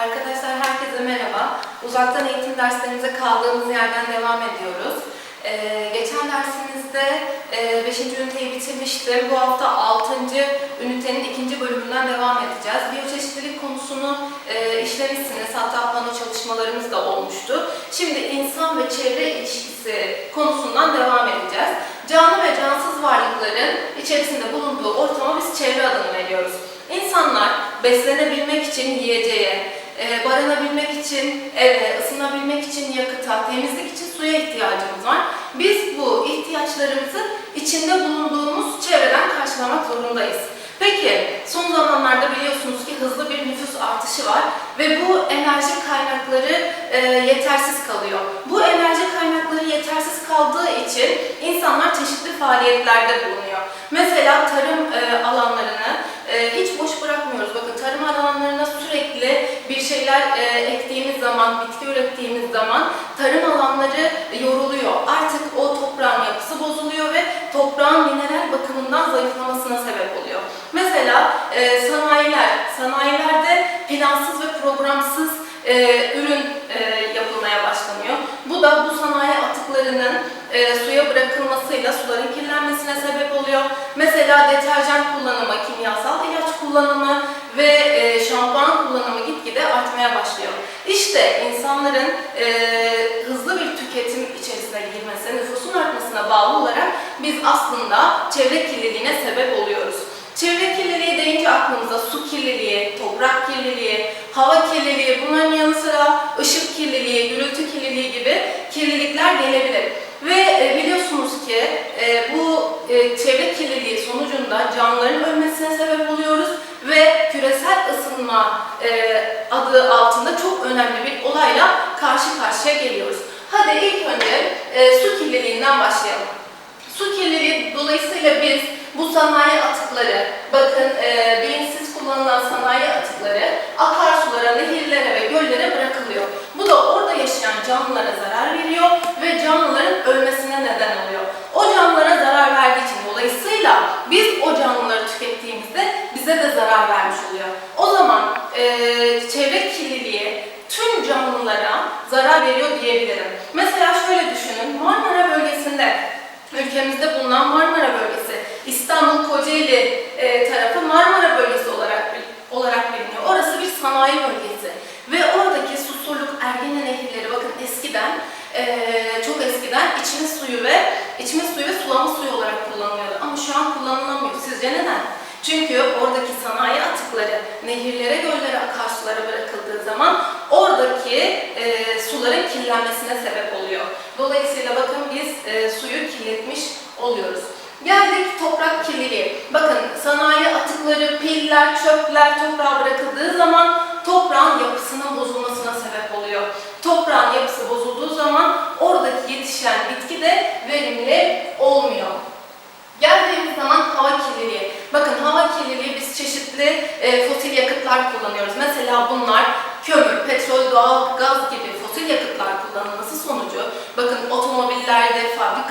Arkadaşlar herkese merhaba. Uzaktan eğitim derslerimize kaldığımız yerden devam ediyoruz. Ee, geçen dersimizde 5. üniteyi bitirmiştim. Bu hafta 6. ünitenin 2. bölümünden devam edeceğiz. Biyoçeşitlilik konusunu e, işlemişsiniz. Hatta pano çalışmalarımız da olmuştu. Şimdi insan ve çevre ilişkisi konusundan devam edeceğiz. Canlı ve cansız varlıkların içerisinde bulunduğu ortama biz çevre adını veriyoruz. İnsanlar beslenebilmek için yiyeceğe, e, barınabilmek için eve, ısınabilmek için yakıta, temizlik için suya ihtiyacımız var. Biz bu ihtiyaçlarımızı içinde bulunduğumuz çevreden karşılamak zorundayız. Peki son zamanlarda biliyorsunuz ki hızlı bir nüfus artışı var ve bu enerji kaynakları e, yetersiz kalıyor. Bu enerji kaynakları yetersiz kaldığı için insanlar çeşitli faaliyetlerde bulunuyor. Mesela tarım e, alanlarını e, hiç boş bırakmıyoruz. Bakın tarım alanlarına sürekli bir şeyler e, ektiğimiz zaman, bitki ürettiğimiz zaman tarım alanları yoruluyor. Artık o toprağın yapısı bozuluyor ve toprağın mineral bakımından zayıflamasına sebep oluyor. Mesela e, sanayiler, sanayilerde plansız ve programsız e, ürün e, yapılmaya başlanıyor. Bu da bu sanayi atıklarının e, suya bırakılmasıyla suların kirlenmesine sebep oluyor. Mesela deterjan kullanımı, kimyasal ilaç kullanımı ve e, şampuan kullanımı gitgide artmaya başlıyor. İşte insanların e, hızlı bir tüketim içerisine girmesi, nüfusun artmasına bağlı olarak biz aslında çevre kirliliğine sebep oluyoruz. Çevre kirliliği deyince aklımıza su kirliliği, toprak kirliliği, hava kirliliği, bunların yanı sıra ışık kirliliği, gürültü kirliliği gibi kirlilikler gelebilir. Ve e, biliyorsunuz ki e, bu e, çevre kirliliği sonucunda canlıların ölmesine sebep oluyoruz ve küresel ısınma adı altında çok önemli bir olayla karşı karşıya geliyoruz. Hadi ilk önce e, su kirliliğinden başlayalım. Su kirliliği dolayısıyla biz bu sanayi atıkları, bakın e, bilinçsiz kullanılan sanayi atıkları akarsulara, nehirlere ve göllere bırakılıyor. Bu da orada yaşayan canlılara zarar veriyor ve canlıların ölmesine neden oluyor. O canlılara zarar verdiği için dolayısıyla biz o canlıları tükettiğimizde bize de zarar vermiş oluyor. O zaman e, çevre kirliliği tüm canlılara zarar veriyor diyebilirim. Mesela şöyle düşünün, Marmara bölgesinde ülkemizde bulunan Marmara bölgesi, İstanbul Kocaeli e, tarafı Marmara bölgesi olarak olarak biliniyor. Orası bir sanayi bölgesi ve oradaki Susurluk, Ergene nehirleri bakın eskiden e, çok eskiden içme suyu ve içme suyu ve sulama suyu olarak kullanılıyordu. Ama şu an kullanılamıyor. Sizce neden? Çünkü oradaki sanayi atıkları nehirlere, göllere, akarsulara bırakıldığı zaman oradaki e, suların kirlenmesine sebep oluyor. Dolayısıyla bakın biz e, suyu kirletmiş oluyoruz. Geldik toprak kirliliği. Bakın sanayi atıkları, piller, çöpler toprağa bırakıldığı zaman toprağın yapısının bozulmasına sebep oluyor. Toprağın yapısı bozulduğu zaman oradaki yetişen bitki de verimli olmuyor. Geldiğimiz zaman hava kirliliği. Bakın hava kirliliği biz çeşitli e, fosil yakıtlar kullanıyoruz. Mesela bunlar kömür, petrol, doğal gaz gibi fosil yakıtlar kullanılması sonucu bakın otomobillerde,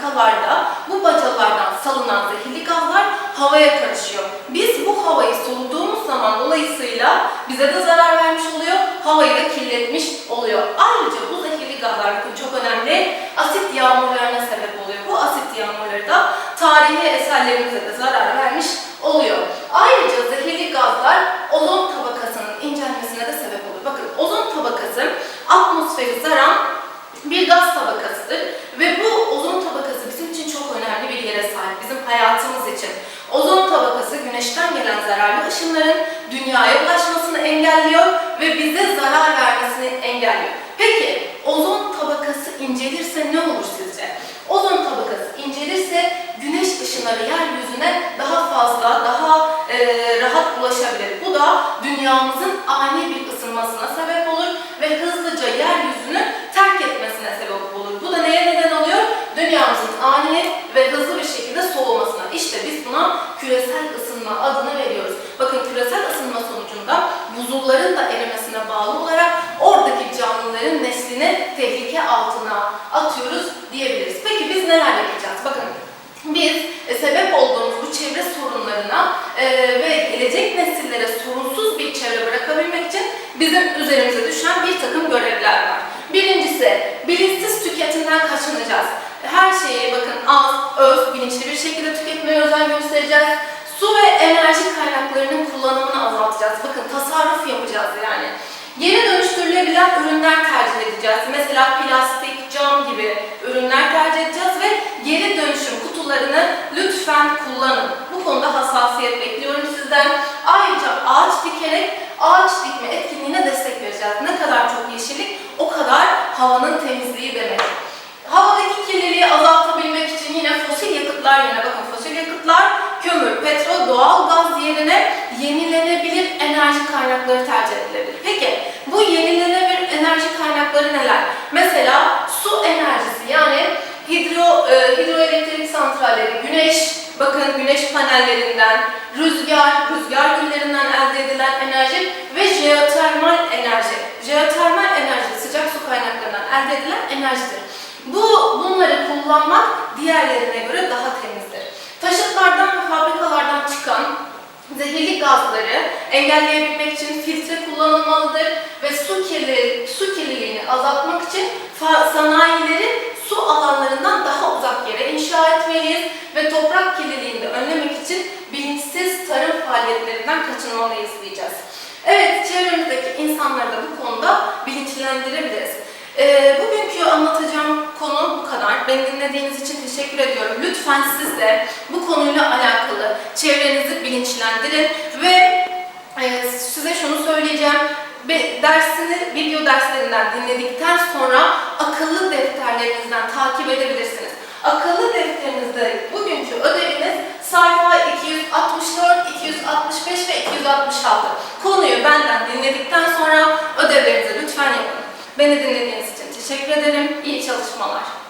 fabrikalarda bu bacalardan salınan zehirli gazlar havaya karışıyor. Biz bu havayı soluduğumuz zaman dolayısıyla bize de zarar vermiş oluyor, havayı da kirletmiş oluyor. Ayrıca bu zehirli gazlar çok önemli asit yağmurlarına sebep oluyor. Bu asit yağmurları da tarihi eserlerimize de zarar vermiş oluyor. Ayrıca zehirli gazlar ozon tabakasının incelmesine de sebep oluyor. Bakın ozon tabakası atmosferi saran bir gaz tabakasıdır ve bu ozon tabakası bizim için çok önemli bir yere sahip, bizim hayatımız için. Ozon tabakası güneşten gelen zararlı ışınların dünyaya ulaşmasını engelliyor ve bize zarar vermesini engelliyor. Peki ozon tabakası incelirse ne olur sizce? Ozon tabakası incelirse güneş ışınları yeryüzüne daha fazla, daha e, rahat ulaşabilir. Bu da dünyamızın ani bir ısınmasına sebep olur ve hızlıca yeryüzünü terk etmesine sebep olur. Bu da neye neden oluyor? Dünyamızın ani ve hızlı bir şekilde soğumasına. İşte buna küresel ısınma adını veriyoruz. Bakın küresel ısınma sonucunda buzulların da erimesine bağlı olarak oradaki canlıların neslini tehlike altına atıyoruz diyebiliriz. Peki biz neler yapacağız? Bakın biz e, sebep olduğumuz bu çevre sorunlarına e, ve gelecek nesillere sorunsuz bir çevre bırakabilmek için bizim üzerimize düşen bir takım görevler var. Birincisi, bilinçsiz tüketimden kaçınacağız. Her şeyi bakın az, öz, bilinçli bir şekilde tüketmeye özen göstereceğiz. Su ve enerji kaynaklarının kullanımını azaltacağız. Bakın tasarruf yapacağız yani. Geri dönüştürülebilen ürünler tercih edeceğiz. Mesela plastik, cam gibi ürünler tercih edeceğiz ve geri dönüşüm kutularını lütfen kullanın. Bu konuda hassasiyet bekliyorum sizden. Ayrıca ağaç dikerek ağaç dikme etkinliğine destek vereceğiz. Ne kadar çok yeşillik o kadar havanın temizliği demek. Havadaki kirliliği azaltabilmek için yine fosil yakıtlar yerine bakın fosil yakıtlar kömür, petrol, doğal gaz yerine yenilenebilir enerji kaynakları tercih edilebilir. Peki bu yenilenebilir enerji kaynakları neler? Mesela su enerjisi yani hidro, e, hidroelektrik santralleri, güneş, bakın güneş panellerinden, rüzgar, rüzgar güllerinden elde edilen enerji ve jeotermal enerji. Jeotermal enerji sıcak su kaynaklarından elde edilen enerjidir. Bu bunları kullanmak diğerlerine göre daha temizdir. Taşıtlardan ve fabrikalardan çıkan zehirli gazları engelleyebilmek için filtre kullanılmalıdır ve su kirli su kirliliğini azaltmak için sanayileri su alanlarından daha uzak yere inşa etmeliyiz ve toprak kirliliğini önlemek için bilinçsiz tarım faaliyetlerinden kaçınmalıyız diyeceğiz. Evet, çevremizdeki insanları da bu konuda bilinçlendirebiliriz. Ee, bugünkü anlatacağım konu bu kadar. Beni dinlediğiniz için teşekkür ediyorum. Lütfen siz de bu konuyla alakalı çevrenizi bilinçlendirin ve e, size şunu söyleyeceğim. Dersini video derslerinden dinledikten sonra akıllı defterlerinizden takip edebilirsiniz. Akıllı defterinizde bugünkü ödeviniz sayfa 264, 265 ve 266. Konuyu benden dinledikten sonra ödevlerinizi lütfen yapın. Beni dinlediğiniz için teşekkür ederim. İyi çalışmalar.